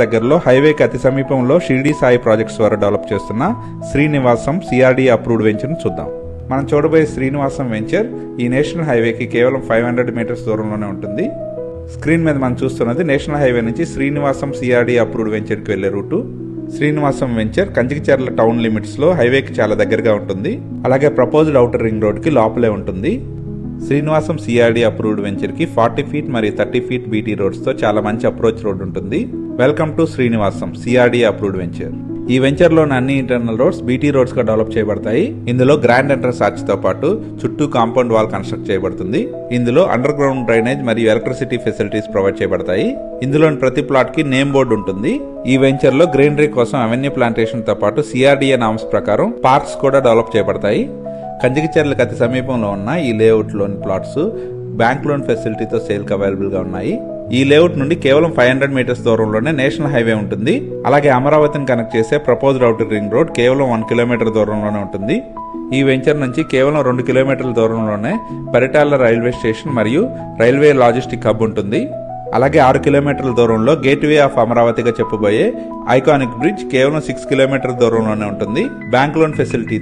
దగ్గరలో హైవేకి అతి సమీపంలో షిరిడి సాయి ప్రాజెక్ట్స్ ద్వారా డెవలప్ చేస్తున్న శ్రీనివాసం సిఆర్డి అప్రూవ్డ్ వెంచర్ను చూద్దాం. మనం చూడబోయే శ్రీనివాసం వెంచర్ ఈ నేషనల్ హైవేకి కేవలం ఫైవ్ హండ్రెడ్ మీటర్స్ దూరంలోనే ఉంటుంది. స్క్రీన్ మీద మనం చూస్తున్నది నేషనల్ హైవే నుంచి శ్రీనివాసం సిఆర్డి అప్రూవ్డ్ వెంచర్కి వెళ్ళే route. Srinivasam venture Kanchikacherla town లిమిట్స్లో హైవేకి చాలా దగ్గరగా ఉంటుంది. అలాగే ప్రపోజ్డ్ అవుటర్ రింగ్ రోడ్కి లోపలే ఉంటుంది. శ్రీనివాసం సిఆర్డీ అప్రూవ్డ్ వెంచర్కి ఫార్టీ ఫీట్ మరియు థర్టీ ఫీట్ బీటీ రోడ్స్తో చాలా మంచి అప్రోచ్ రోడ్ ఉంటుంది. Welcome to Srinivasam CRD approved venture ఈ వెంచర్లోని అన్ని ఇంటర్నల్ రోడ్స్ బీటీ రోడ్స్గా డెవలప్ చేయబడతాయి. ఇందులో గ్రాండ్ ఎంట్రన్స్ ఆర్చ్తో పాటు చుట్టూ కాంపౌండ్ వాల్ కన్స్ట్రక్ట్ చేయబడుతుంది. ఇందులో అండర్ గ్రౌండ్ డ్రైనేజ్ మరియు ఎలక్ట్రిసిటీ ఫెసిలిటీస్ ప్రొవైడ్ చేయబడతాయి. ఇందులోని ప్రతి ప్లాట్కి నేమ్ బోర్డు ఉంటుంది. ఈ వెంచర్లో గ్రీనరీ కోసం అవెన్యూ ప్లాంటేషన్తో పాటు సిఆర్డీఏ నామ్స్ ప్రకారం పార్క్స్ కూడా డెవలప్ చేయబడతాయి. కంచికిచర్లకు అతి సమీపంలో ఉన్న ఈ లేఅవుట్లోని ప్లాట్స్ బ్యాంక్ లోన్ ఫెసిలిటీతో సేల్కి అవైలబుల్గా ఉన్నాయి. ఈ లేఅవుట్ నుండి కేవలం ఫైవ్ హండ్రెడ్ మీటర్స్ దూరంలోనే నేషనల్ హైవే ఉంటుంది. అలాగే అమరావతిని కనెక్ట్ చేసే ప్రపోజ్డ్ అవుటర్ రింగ్ రోడ్ కేవలం వన్ కిలోమీటర్ దూరంలోనే ఉంటుంది. ఈ వెంచర్ నుంచి కేవలం రెండు కిలోమీటర్ల దూరంలోనే పరిటాల రైల్వే స్టేషన్ మరియు రైల్వే లాజిస్టిక్ హబ్ ఉంటుంది. అలాగే ఆరు కిలోమీటర్ల దూరంలో గేట్వే ఆఫ్ అమరావతిగా చెప్పబోయే ఐకానిక్ బ్రిడ్జ్ కేవలం సిక్స్ కిలోమీటర్ల దూరంలోనే ఉంటుంది. Bank loan facility